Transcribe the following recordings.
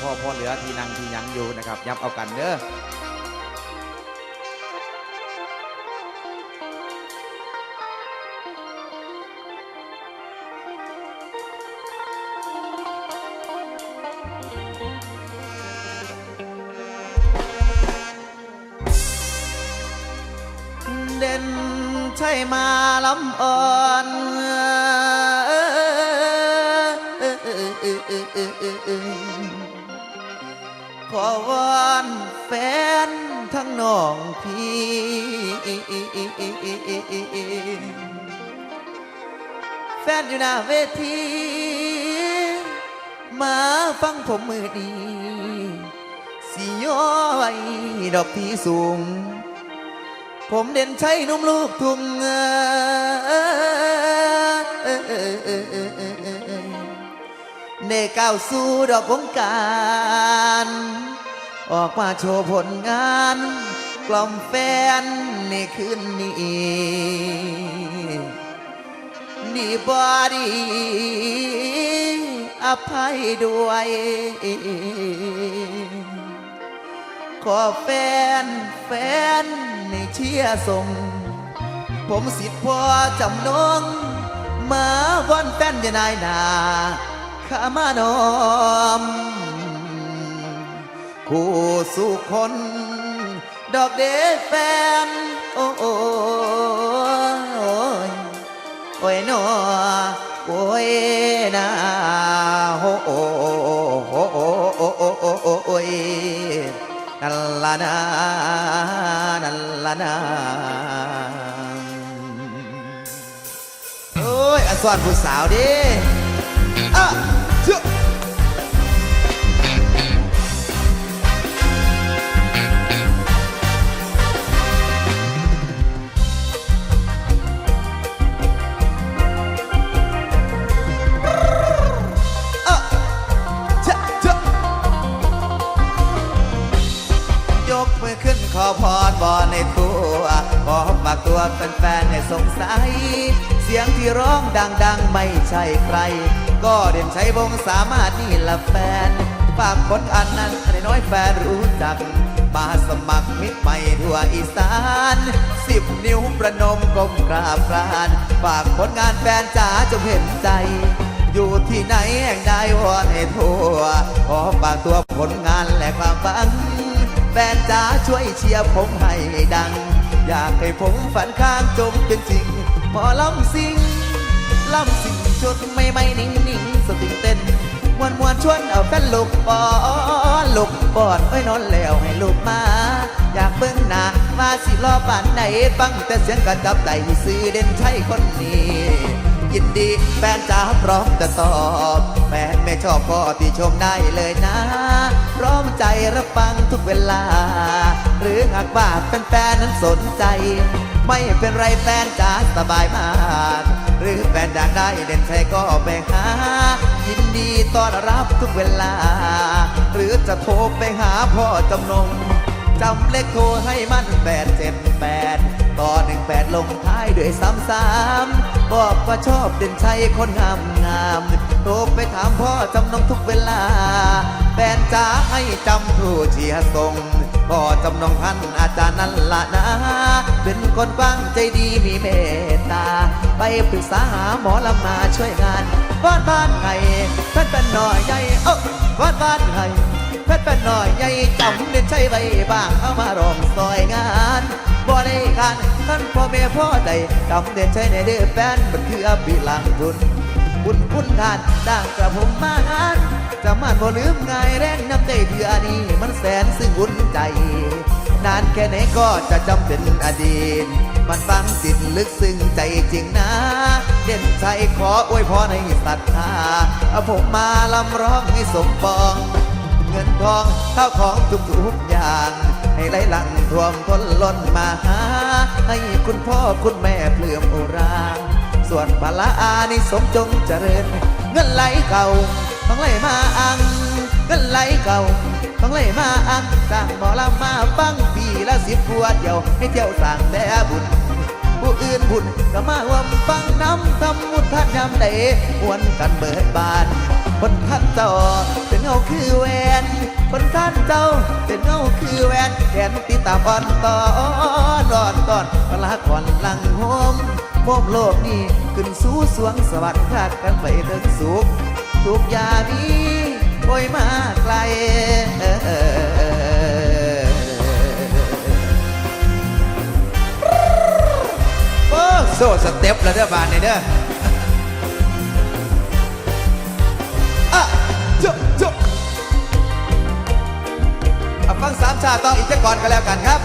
พ่อพ่อเหลือที่นั่งที่ยังอยู่นะครับยับเอากันเด้อเด่นใช่มาลำอ่อน ขอวอนแฟนทั้งน้องพี่ แฟนอยู่หน้าเวที มาฟังผมมือดีสิย้อยดอกที่สูง ผมเด่นใช้นุ่มลูกทุ่งเนก้าวสู่ดอกวงการ ออกมาโชว์ผลงาน กล่อมแฟนในคืนนี้ดีบอดีอภัยด้วย ขอแฟนแฟนในเชียร์ส่ง ผมสิทธิ์พ่อจำนงมาวันแฟนจะนายนา ข้ามานอม คู่สู่คน ดอกเดแฟน โอ้โอ้ยโอ้ยนอโอ้ยนาโอ้โอ้โอ้โอ้โอ้โอ้โอ้โอ้ยนั่นละนานั่นละนาโอ้ยอสอนผู้สาวดิอะ มือขึ้นขอพรบอในทัวขอฝากตัวแฟนๆให้สงสัย เสียงที่ร้องดังๆ ไม่ใช่ใคร ก็เด่นชัยวงสามารถนี่ละแฟนฝากผลอันนั้นให้น้อยแฟนรู้จัก มาสมัครมิตรใหม่ทั่วอีสานสิบนิ้วประนมก้มกราบกรานฝากผลงานแฟนจ๋าจงเห็นใจอยู่ที่ไหนแห่งใดวอนให้ทั่วขอฝากตัวผลงานและความฝัน แฟนจ๋าช่วยเชียร์ผมให้ดัง อยากให้ผมฝันข้างจงเป็นจริงหมอลำสิงลำสิงชุดไม่ไม่นิ่งนิ่งสติงเต้นมวนมวนชวนเอาแฟนลุกปอนลุกปอนไว้นอนแล้วให้ลุกมา อยากเบิ่งหน้ามาสิรอป่านไหนฟังแต่เสียงกระจับใจซื้อเด่นใช่คนนี้ ยินดีแฟนจ๋าพร้อมจะตอบแฟนไม่ชอบก็ติชมได้เลยนะ พร้อมใจรับฟังทุกเวลา หรือหากว่าแฟนๆนั้นสนใจ ไม่เป็นไรแฟนจ๋าสบายมาก หรือแฟนอยากได้เด่นชัยก็ไปหายินดีต้อนรับทุกเวลา หรือจะโทรไปหาพ่อจำนงจำเลขโทรให้มันแปดเจ็ดแปด ต่อหนึ่งแปดลงท้ายด้วยซ้ำซ้ำบอกว่าชอบเด่นชัยคนงามงามโทรไปถามพ่อจำนงทุกเวลาแฟนจ๋าให้จำผู้เชียร์ทรงพ่อจำนงพันอาจารย์นั่นละนะ เป็นคนกว้างใจดีมีเมตตา ไปปรึกษาหาหมอลำมาช่วยงานบ้านบ้านไห้เพื่อนเป็นหน่อยใหญ่เอ้าบ้านบ้านไห้ เพชรเป็นหน่อยใหญ่จำเด่นใช้ไว้บ้างเอามาร้องซอยงานบ่ได้การท่านพ่อแม่พ่อใจจำเด่นใช้ในเด้อแฟนมันคืออภิลังทุนบุญคุณทานด่างกระผมมางานจะมันบ่ลืมง่ายแรงน้ำใจเถื่อนี้มันแสนซึ่งอุ่นใจนานแค่ไหนก็จะจำเป็นอดีต มันฟังจิตลึกซึ้งใจจริงนะ เด่นใจขออวยพรให้ศรัทธาเอาผมมาลำร้องให้สมปอง เงินทองข้าวของทุกๆอย่าง ให้ไหลหลังท่วมท้นล้นมาหา ให้คุณพ่อคุณแม่เปลื่อมโอรางส่วนภาละอานิสมจงเจริญ เงินไหลเก่าต้องไหลมาอัง เงินไหลเก่าต้องไหลมาอังสร้างหมอลำมาฟังปีละสิบขวดเดียวให้เที่ยวสร้างแต่บุญผู้อื่นบุญก็มาร่วมฟังน้ำทำมุญท่านยามใดหวนกันเบิดบาน คนท่านเจ้าเป็นเงาคือแหวนคนท่านเจ้าเป็นเงาคือแหวนแขนติดตาอ่อนตอนรอดตอนพลาก่อนหลังโฮมโมกโลกนี้ขึ้นสู่สวงสวรรค์คาดกันไปถึงสุขทุกอย่างนี้โอยมาไกลโอ้โซ่สเต็ปแล้วเด้อบานนี่เด้อ ชาติต่ออีกจะก่อนกันแล้วกันครับ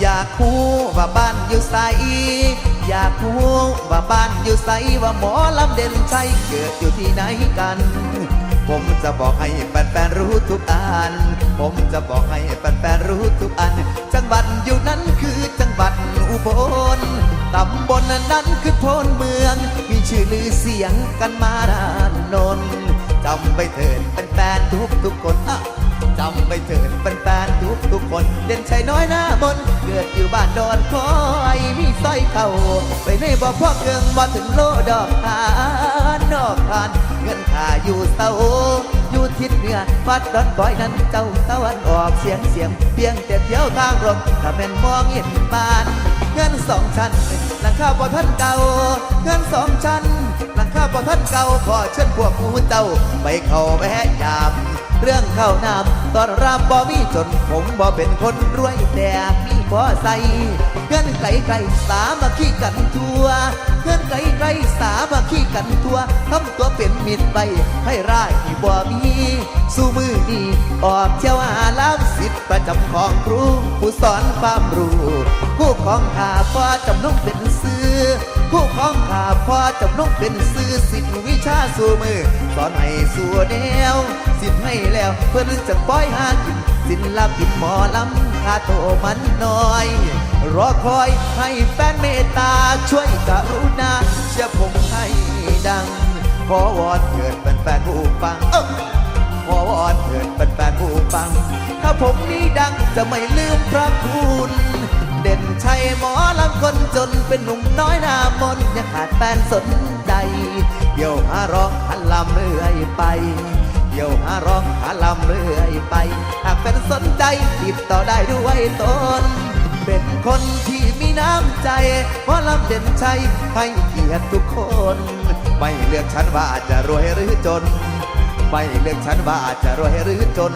อยากคูว่าบ้านอยู่ไสอยากคูว่าบ้านอยู่ไสว่าหมอลำเด่นชัยเกิดอยู่ที่ไหนกัน ผมจะบอกให้แฟนๆรู้ทุกอัน ผมจะบอกให้แฟนๆรู้ทุกอัน จังหวัดอยู่นั้นคือจังหวัดอุบล ตำบลนั้นคือโพนเมือง มีชื่อลือเสียงกันมานานนนจำไปเถิดแฟนทุกทุกๆคนอะจำไปเถิดแฟนทุกทุกๆคน เด่นชัยน้อยหน้ามนเกิดอยู่บ้านดอนคอยมีสร้อยเข่าไปในบ่อพ่อเกิงบ่ถึงโลดอกทานดอกทานเงินขาอยู่เสา อยู่ทิศเหนือฟัดดอนบอยนั้นเจ้าตะวันออกเสียงเสียงเพียงแต่เที่ยวทางลมถ้าเป็นมองเห็นบ้านเงินสองชั้นหลังคาบ่ท่านเก่าเงินสองชั้นหลังคาบ่ท่านเก่าขอเชิญพวกหมูเจ้าไปเข้าแวะยามเรื่องข้าวน้ำตอนรับบ่มีจนผมบ่เป็นคนรวยแต่มีบ่ใส่ เงินไกลไกลสามาขี้กันทัวเงินไกลไกลสามาขี้กันทัวทำตัวเป็นมิตรไปให้ร้ายที่บ่มี สู้มือนีออกเที่ยวหาล้ำสิทธิ์ประจำของครู ผู้สอนความรู้ ผู้ของข้าพ่อจำนงเป็นซื้อ ผู้ของข้าพ่อจำนงเป็นซื้อสิทธิ์วิชาสู่มือสอนให้สู่แนว สิทธิ์ให้แล้วเพื่อนจะปล่อยหากินศิลปินหมอลำคาโตมันน้อย รอคอยให้แฟนเมตตาช่วยกรุณาเชื่อผมให้ดัง ขอวอนเกิดเป็นแฟนผู้ฟังเอ้าขอวอนเถิดเป็นแฟนผู้ฟัง ถ้าผมนี้ดังจะไม่ลืมพระคุณ เด่นชัยหมอลำคนจนเป็นหนุ่มน้อยหน้ามนยังขาดแฟนสนใจเดี๋ยวหาร้องหาลำเรื่อยไปเดี๋ยวหาร้องหาลำเรื่อยไป หากแฟนสนใจติดต่อได้ด้วยตน เป็นคนที่มีน้ำใจหมอลำเด่นชัยให้เกียรติทุกคน ไม่เลือกฉันว่าจะรวยหรือจน ไม่เลือกฉันว่าจะรวยหรือจน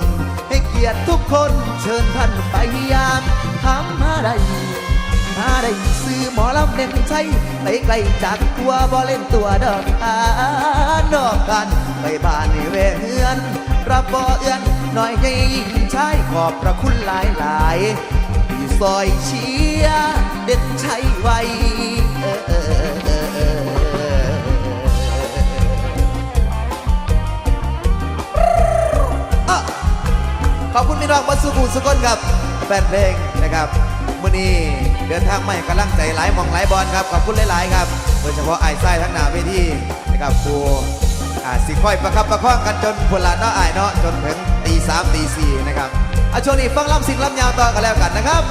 ให้เกียรติทุกคนเชิญท่านไปยามทำหาได้หาได้ซื้อหมอลำเด่นใช้ไปไกลจากตัวบ่เล่นตัวดอกานอกกันไปบ้านนี่เวเฮือนรับบ่เอื้อนหน่อยให้ยิ่งใช้ขอบพระคุณหลายหลาย ซอยเชียเด่นใช้ไวขอบคุณพี่น้องบัสสุบูสุกนครับ แฟนเพลงนะครับมื่อนี้เดินทางใหม่กำลังใจหลายมองหลายบอลครับขอบคุณหลาย ๆ ครับ โดยเฉพาะไอ้ไส้ทั้งหนาเวทีนะครับครูสิค่อยประคับประคองกันจนพลานเนาะไอ้เนาะจนถึงตีสามตีสี่นะครับ เอาช่วงนี้ฟังลำสิ่งลำยาวต่อกันแล้วกันนะครับ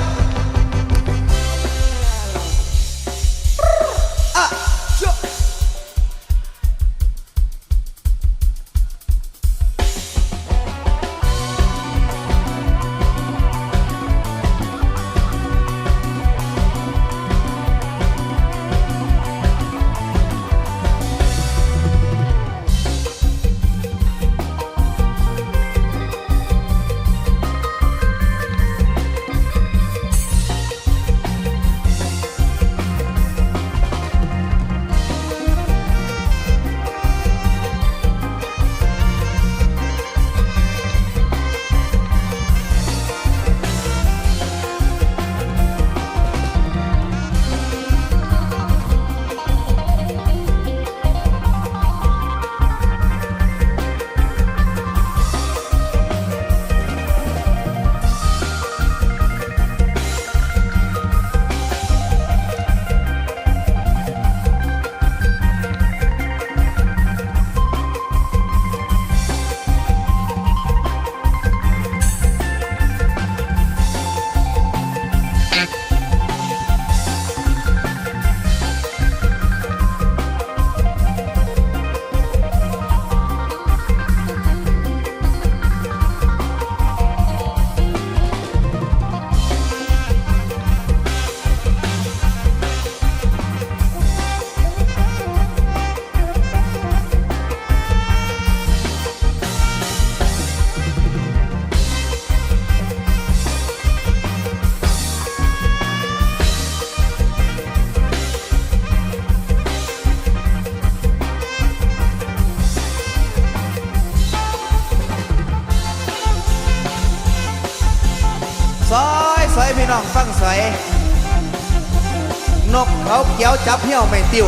ติว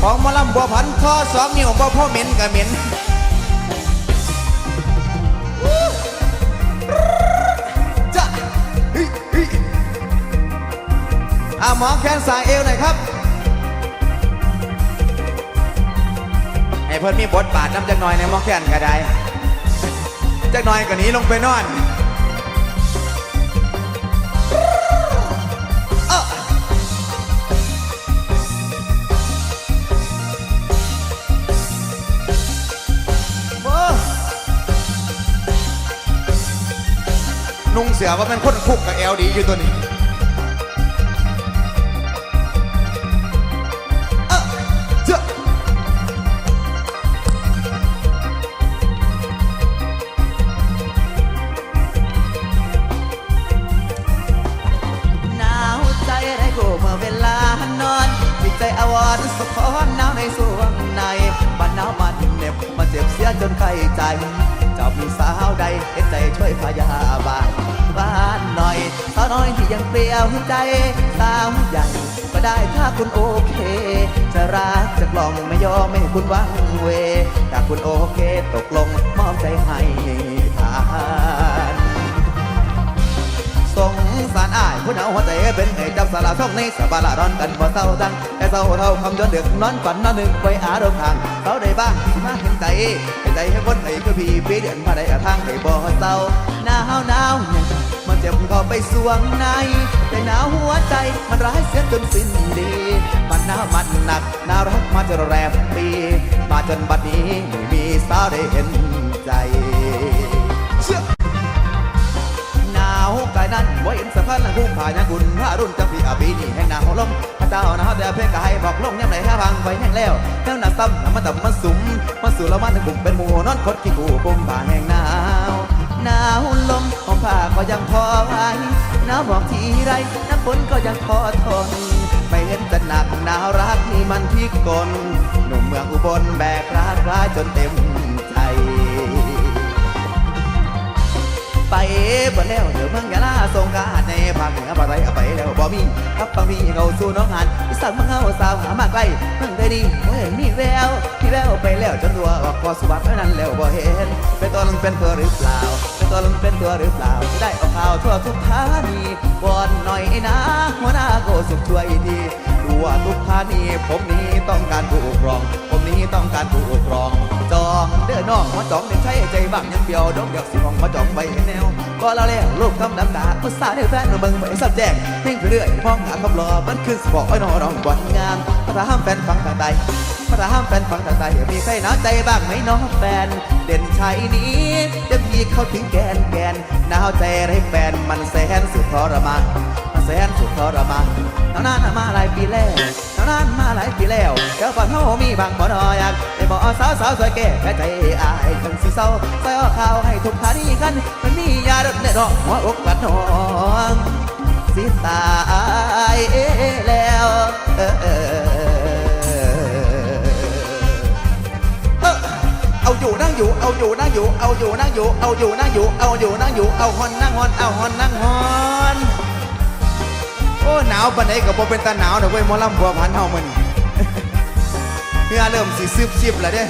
ของมอลำบัวพันข้อสองนิ้วบ่พ่อเหม็นกับเหม็นจะอ่าหมอแขนสายเอวหน่อยครับให้เพิ่นมีบทบาทน้ำจักหน่อยในหมอแขนก็ได้จักหน่อยก็หนีลงไปนอน นุ่งเสือว่าเป็นคนคุกกับเอลดีอยู่ตัวนี้ เปรี้ใจสาวใหญ่ก็ได้ถ้าคุณโอเค จะรักจะกล่อมไม่ยอมไม่ให้คุณวังเวถ้าคุณโอเคตกลงมอบใจให้ทานสงสารอ้ายผู้เอาหัวใจเป็นไอ้จับสาราช่องในสบาระร้อนกันบ่เศร้าดังแต่เศร้าเท่าคำย้อนดึกนอนฝันนอนนึกไปอารมณ์ทางเศร้าได้บ้างมาเห็นใจเห็นใจให้คนไอ้คือพี่ปีเดือนมาได้ทางให้บ่เศร้าหนาวหนาวเนี่ย มันเจ็บเข้าไปสวงใน แต่หนาวหัวใจมันร้ายเสียจนสิ้นดี มันหนาวมันหนักหนาวรักมาจนแรมปี มาจนบัดนี้ไม่มีสาวได้เห็นใจเชื่อหนาวกายนั้นว่าเห็นสะพานหลังคุ้มผายังกุนพระรุ่นจังปีอาปีนี่แห่งหนาวลมพระเจ้าหนาวแต่เพ่งกายบอกลงยังไหนห้าพังไปแห้งแล้วแห้งหนาซ้ำน้ำมันต่ำมันสุมมันสู่ละมันถึงกลุ่มเป็นหมู่นอนคดขี้กูกุมผ่าแห่งหนาว หนาวลมของผ้าก็ยังพอไหวหนาวบอกทีไรน้ำฝนก็ยังพอทน ไม่เห็นจะหนักหนาวรักนี่มันที่กลหนุ่มเมืองอุบลแบกรักร้ายจนเต็ม ภาคเหนือะไรเอาไปแล้วบ่มีครับปังมีเงาสู่น้องหานอีสานเมืองเฮาสาวหามาไกลเพิ่งได้ดีบ่เห็นมีแววที่แววไปแล้วจนตัวออกพอสุบัติเท่านั้นแล้วบ่เห็นเป็นตัวมันเป็นตัวหรือเปล่าเป็นตัวมันเป็นตัวหรือเปล่าได้เอาข่าวทั่วทุกธานีบอนหน่อยนะหัวหน้าโกสุขช่วยดีทั่วทุกธานีผมนี่ ต้องการผู้ปกครอง ผมนี้ต้องการผู้ปกครอง จองเด้อน้องมาจองเด็กใช้ใจบ้างยังเดียวดอกเดียวสิของมาจองใบแนวก็แล้วแล้วลูกทำน้ำตาภาษาในแฟนเบิ่งไปสับแจงเพ่งเรื่อยมองหาคำรอมันคือสปอร์ตไอ้น้องร้องกวนงามภาษาห้ามแฟนฟังทางใดภาษาห้ามแฟนฟังทางใดมีใครหนาใจบ้างไหมน้องแฟน เด่นชัยนี้จะมีเข้าถึงแกนแกนหนาวใจให้แฟนมันแสนสุดทรมามันแสนสุดทรมาน หนาวนานมาหลายปีแล้วหนาวนานมาหลายปีแล้วเจ้าบ้านเฮามีบางบ่นออยากได้บอกสาวสาวสวยแก่แค่ใจอายจังสิเศร้าใส่อข่าวให้ทุกท่านีกันมันมียาดมเนดอกหัวอกกัดน้องสิตายแล้วเออเออเอาอยู่นั่งอยู่เอาอยู่นั่งอยู่เอาอยู่นั่งอยู่เอาอยู่นั่งอยู่เอาอยู่นั่งอยู่เอาฮอนนั่งฮอนเอาฮอนนั่งฮอน โอ้หนาวปานไหนกับบ่เป็นตาหนาวนะเว้ยหมอลำบัวพันเฮามันเฮือเริ่มสิซึบซิบแล้วเด้อ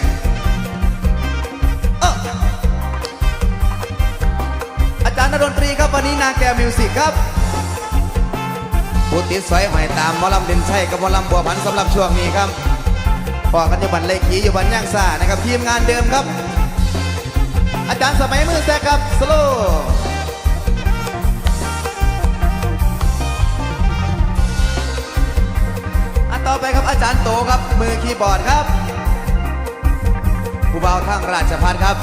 อาจารย์นดนตรีครับวันนี้นาแกมิวสิกครับผู้ติดสอยหอยตามหมอลำเด่นชัยกับหมอลำบัวพันสำหรับช่วงนี้ครับพอกันอยู่บันเลขขีอยู่บันย่างซ่านะครับทีมงานเดิมครับ อาจารย์สมัยมือแซกครับสโล ต่อไปครับอาจารย์โตครับมือคีย์บอร์ดครับผู้บ่าวทางราชพัฒครับ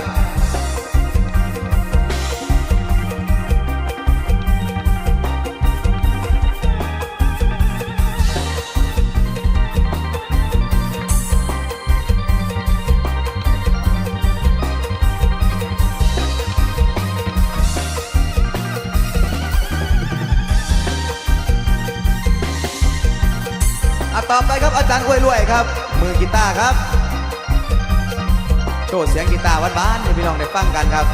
ต่อไปครับอาจารย์อวยรวยครับ มือกีตาร์ครับ โชว์เสียงกีตาร์วันบ้านให้พี่น้องได้ฟังกันครับ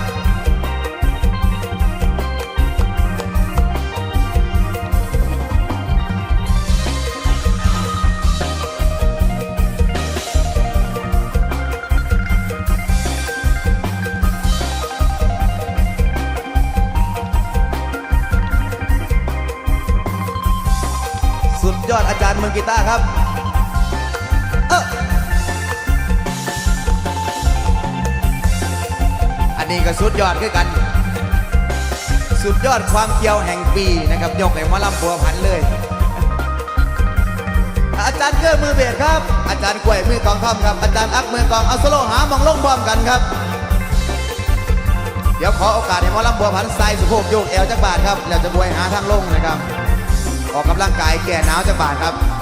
อาจารย์มือกีตาร์ครับอันนี้ก็สุดยอดคือกัน สุดยอดความเกียวแห่งปีนะครับ ยกให้มาลำบัวพันเลย อาจารย์เกื้อมือเบสครับ อาจารย์กล้วยมือกองท่อมครับ อาจารย์อักมือกองเอาโซโลหามองลงพร้อมกันครับ เดี๋ยวขอโอกาสให้มอลำบัวพันธุ์ใส่สุโภคโยกเอวจักบาทครับแล้วจะบวยหาทางลงนะครับ ร่างกายแก่หนาวจะบาดครับ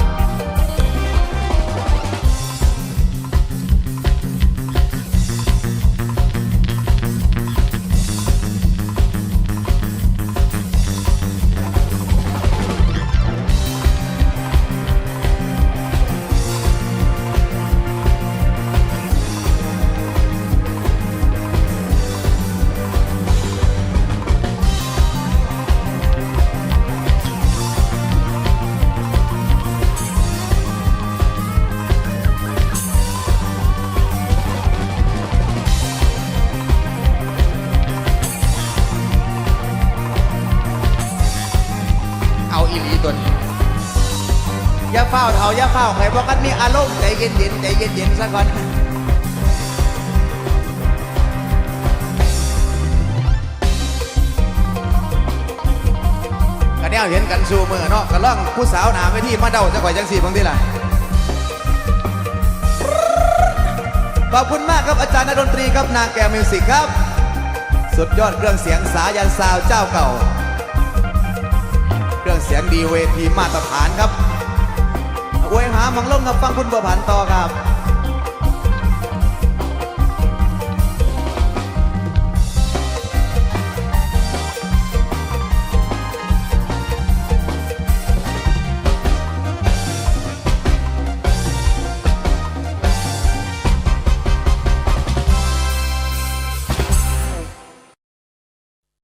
ฝ้าเถาอย่าเฝ้าใครบอกกันมีอารมณ์ใจเย็นๆใจเย็นๆซะก่อนกันแนวเห็นกันสูมือเนาะกันล่องผู้สาวหนาไปที่มาเดาจะก่อยจังสีบางทีล่ะขอบคุณมากครับอาจารย์นดนตรีครับนางแก้วมิวสิกครับ สุดยอดเครื่องเสียงสายันซาวเจ้าเก่า เครื่องเสียงดีเวทีมาตรฐานครับ อวยหามังลงกับฟังคุณบัวผันต่อครับ